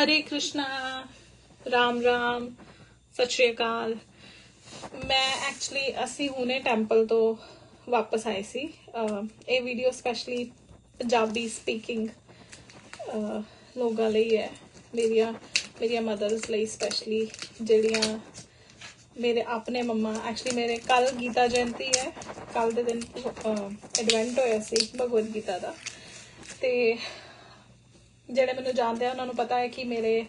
ਹਰੇ ਕ੍ਰਿਸ਼ਨਾ ਰਾਮ ਰਾਮ ਸਤਿ ਸ਼੍ਰੀ ਅਕਾਲ ਮੈਂ ਐਕਚੁਅਲੀ ਅਸੀਂ ਹੁਣੇ ਟੈਂਪਲ ਤੋਂ ਵਾਪਸ ਆਏ ਸੀ ਇਹ ਵੀਡੀਓ ਸਪੈਸ਼ਲੀ ਪੰਜਾਬੀ ਸਪੀਕਿੰਗ ਲੋਕਾਂ ਲਈ ਹੈ ਮੇਰੀਆਂ ਮੇਰੀਆਂ ਮਦਰਸ ਲਈ ਸਪੈਸ਼ਲੀ ਜਿਹੜੀਆਂ ਮੇਰੇ ਆਪਣੇ ਮੰਮਾ ਐਕਚੁਅਲੀ ਮੇਰੇ ਕੱਲ ਗੀਤਾ ਜਯੰਤੀ ਹੈ ਕੱਲ ਦੇ ਦਿਨ ਇਵੈਂਟ ਹੋਇਆ ਸੀ ਭਗਵਦ ਗੀਤਾ ਦਾ ਤੇ ਜਿਹੜੇ ਮੈਨੂੰ ਜਾਣਦੇ ਆ, ਉਹਨਾਂ ਨੂੰ ਪਤਾ ਹੈ ਕਿ ਮੇਰੇ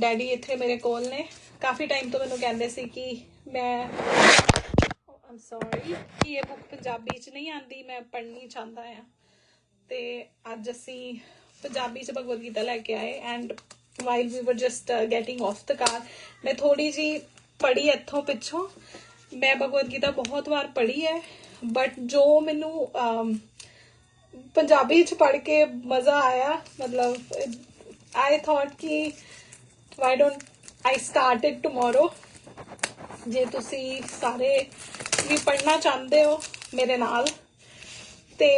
ਡੈਡੀ ਇੱਥੇ ਮੇਰੇ ਕੋਲ ਨੇ। ਕਾਫੀ ਟਾਈਮ ਤੋਂ ਮੈਨੂੰ ਕਹਿੰਦੇ ਸੀ ਕਿ ਮੈਂ ਆਮ ਸੌਰੀ ਕਿ ਇਹ ਬੁੱਕ ਪੰਜਾਬੀ ਚ ਨਹੀਂ ਆਂਦੀ ਮੈਂ ਪੜ੍ਹਨੀ ਚਾਹੁੰਦਾ ਆ। ਤੇ ਅੱਜ ਅਸੀਂ ਪੰਜਾਬੀ ਚ ਭਗਵਦ ਗੀਤਾ ਲੈ ਕੇ ਆਏ and while we were just getting off the car ਮੈਂ ਥੋੜੀ ਜੀ ਪੜ੍ਹੀ ਇੱਥੋਂ ਪਿੱਛੋਂ। ਮੈਂ ਭਗਵਦ ਗੀਤਾ ਬਹੁਤ ਵਾਰ ਪੜ੍ਹੀ ਹੈ ਬਟ ਜੋ ਮੈਨੂੰ ਪੰਜਾਬੀ ਚ ਪੜ੍ਹ ਕੇ ਮਜ਼ਾ ਆਇਆ, ਮਤਲਬ ਆਈ ਥਾਟ ਕਿ why don't I start it tomorrow ਜੇ ਤੁਸੀਂ ਸਾਰੇ ਵੀ ਪੜ੍ਹਨਾ ਚਾਹੁੰਦੇ ਹੋ ਮੇਰੇ ਨਾਲ, ਤੇ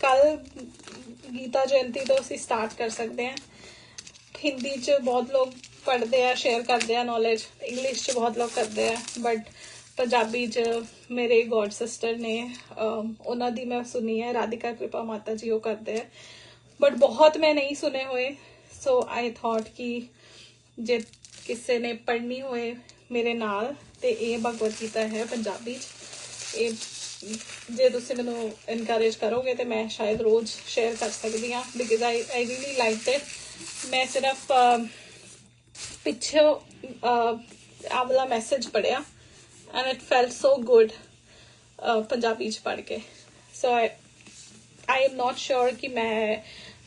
ਕੱਲ ਗੀਤਾ ਜਯੰਤੀ ਤੋਂ ਅਸੀਂ ਸਟਾਰਟ ਕਰ ਸਕਦੇ ਹਾਂ। ਹਿੰਦੀ ਚ ਬਹੁਤ ਲੋਕ ਪੜ੍ਹਦੇ ਆ ਸ਼ੇਅਰ ਕਰਦੇ ਆ ਨੌਲੇਜ ਇੰਗਲਿਸ਼ ਚ ਬਹੁਤ ਲੋਕ ਕਰਦੇ ਆ ਬਟ ਪੰਜਾਬੀ ਚ ਮੇਰੇ ਗੋਡ ਸਿਸਟਰ ਨੇ ਉਹਨਾਂ ਦੀ ਮੈਂ ਸੁਣੀ ਹੈ ਰਾਧਿਕਾ ਕਿਰਪਾ ਮਾਤਾ ਜੀ ਉਹ ਕਰਦੇ ਆ। ਬਟ ਬਹੁਤ ਮੈਂ ਨਹੀਂ ਸੁਨੇ ਹੋਏ ਸੋ ਆਈ ਥਾਟ ਕਿ ਜੇ ਕਿਸੇ ਨੇ ਪੜ੍ਹਨੀ ਹੋਏ ਮੇਰੇ ਨਾਲ ਤੇ ਇਹ ਭਗਵਤ ਗੀਤਾ ਹੈ ਪੰਜਾਬੀ ਚ। ਇਹ ਜੇ ਤੁਸੀਂ ਮੈਨੂੰ ਇਨਕਰੇਜ ਕਰੋਗੇ ਤੇ ਮੈਂ ਸ਼ਾਇਦ ਰੋਜ਼ ਸ਼ੇਅਰ ਕਰ ਸਕਦੀ ਹਾਂ because I I really like it ਮੈਂ ਸਿਰਫ ਅਮ, ਪਿੱਛੇ ਆ ਮੈਸੇਜ ਪੜਿਆ and it felt so good Punjabi ਚ ਪੜ੍ਹ ਕੇ। ਸੋ ਆਈ ਆਈ ਐਮ ਨਾਟ ਸ਼ੋਰ ਕਿ ਮੈਂ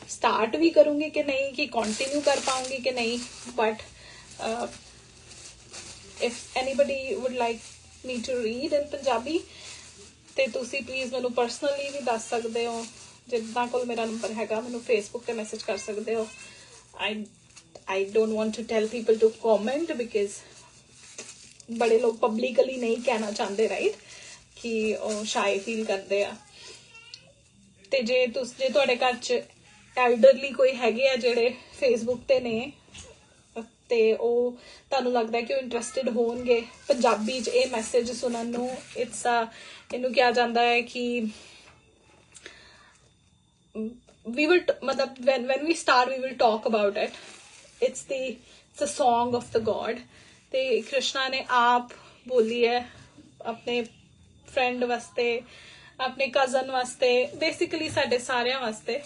ਸਟਾਰਟ ਵੀ ਕਰੂੰਗੀ ਕਿ ਨਹੀਂ, ਕਿ ਕੰਟੀਨਿਊ ਕਰ ਪਾਉਂਗੀ ਕਿ ਨਹੀਂ but if uh, anybody would like me to read in Punjabi ਤੇ ਤੁਸੀਂ ਪਲੀਜ਼ ਮੈਨੂੰ ਪਰਸਨਲੀ ਵੀ ਦੱਸ ਸਕਦੇ ਹੋ। ਜਿੱਦਾਂ ਕੋਲ ਮੇਰਾ ਨੰਬਰ ਹੈਗਾ, ਮੈਨੂੰ ਫੇਸਬੁੱਕ ਤੇ ਮੈਸੇਜ ਕਰ ਸਕਦੇ ਹੋ। I I don't want to tell people to comment because ਬੜੇ ਲੋਕ ਪਬਲਿਕਲੀ ਨਹੀਂ ਕਹਿਣਾ ਚਾਹੁੰਦੇ ਰਾਈਟ ਕਿ ਉਹ ਸ਼ਾਈ ਫੀਲ ਕਰਦੇ ਆ ਤੇ ਜੇ ਤੁਸੀਂ ਜੇ ਤੁਹਾਡੇ ਘਰ ਚ ਐਲਡਰਲੀ ਕੋਈ ਹੈਗੇ ਆ ਜਿਹੜੇ ਫੇਸਬੁੱਕ ਤੇ ਨੇ ਤੇ ਉਹ ਤੁਹਾਨੂੰ ਲੱਗਦਾ ਕਿ ਉਹ ਇੰਟਰਸਟਿਡ ਹੋਣਗੇ ਪੰਜਾਬੀ 'ਚ ਇਹ ਮੈਸੇਜ ਸੁਣਨ ਨੂੰ ਇਟਸ ਅ ਇਹਨੂੰ ਕਿਹਾ ਜਾਂਦਾ ਹੈ ਕਿ we will t- ਮਤਲਬ when when we start, we will talk about it. It's the, it's a song of the god. ਤੇ ਕ੍ਰਿਸ਼ਨਾ ਨੇ ਆਪ ਬੋਲੀ ਹੈ ਆਪਣੇ ਫਰੈਂਡ ਵਾਸਤੇ, ਆਪਣੇ ਕਜ਼ਨ ਵਾਸਤੇ ਬੇਸਿਕਲੀ ਸਾਡੇ ਸਾਰਿਆਂ ਵਾਸਤੇ।